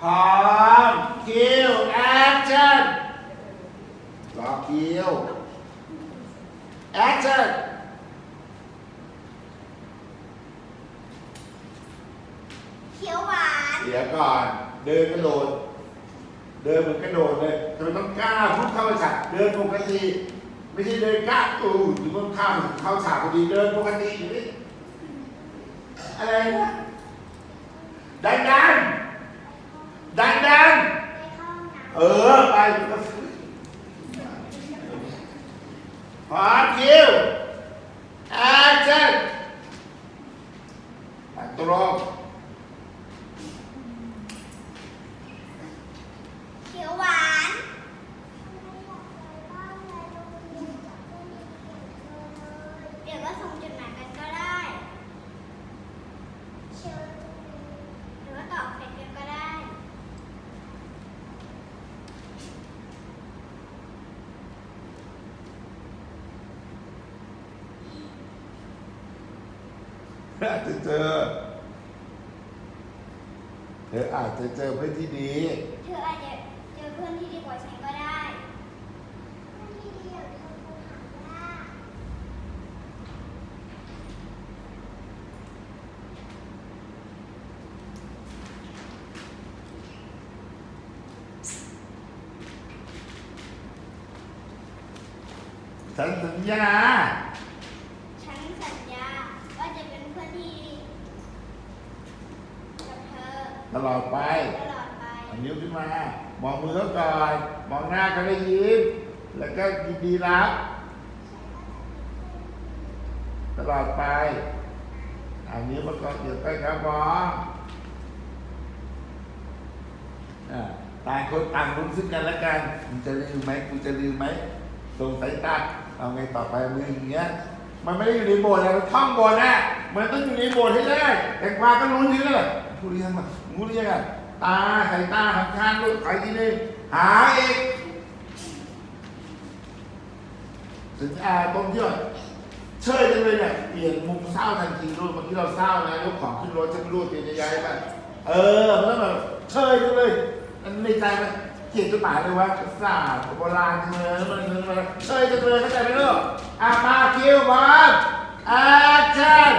พร้อมคิวแอคชั่นรอคิวแอคชั่นเขียวหวานเดี๋ยวก่อน เดินกระโดด เดินเหมือนกระโดดเลยทำไมต้องกล้าพูดเข้าฉากเดินปกติ ไม่ใช่เดินกล้าอูหรือต้องข้ามเข้าฉากพอดีเดินปกติอยู่นี่อะไรนะดังดังดังดัง ไปเข้าห้องน้ ๆ เออ ไปพร้อมคิวแอคชั่นตรงำเขียวหวานเดี๋ยวก็ส่งจดหมายกันก็ได้หรือว่าตอบเฟซกันก็ได้ อาจจะเจอ เธออาจจะเจอเพื่อนที่ดี เธออาจจะเจอเพื่อนที่ดีกว่าฉันก็ได้ เพื่อนที่ดีอย่างเธอคงหายากฉันสัญญา ฉันสัญญาว่าจะเป็นเพื่อนที่ดีกับเธอ ตลอดไปตลอดไปเอานิ้วขึ้นมา มองมือเขาก่อน มองหน้าเขาได้ยิ้ม แล้วก็ยินดีรับ ตลอดไปเอานิ้วประกอบเดี๋ยวไปครับมองอ่าต่างคนต่างรู้ซึ่งกันและกันมึงจะลืมไหมกูจะลืมไหมส่งสายตาเอาไงต่อไปมืออย่างเงี้ย มันไม่ได้อยู่ในโบสถ์อะมันท่องโบสถ์นะมันต้องอยู่ในโบสถ์ให้ได้แต่กว่าก็รู้ทีแล้ว ผู้เรียนมาผู้เรียนอะตาสายตาหันข้างลูกไปที่นี่หาเอีกสัญญาตรงที่ว่าเชยจังเลยเนี่ยเปลี่ยนมุมเศร้าทันทีรูปเมื่อกี้เราเศร้านะยกของขึ้นรถจะรูดเปลี่ยนจะย้ายไปเออมันต้องแบบเชยจังเลยมันในใจมันเขียนจดหมายเลยว่าศาสตร์โบราณจังเลยมันมันมันเชยจังเลยเข้าใจไหมลูกอะมาคิวบอลแอคชั่น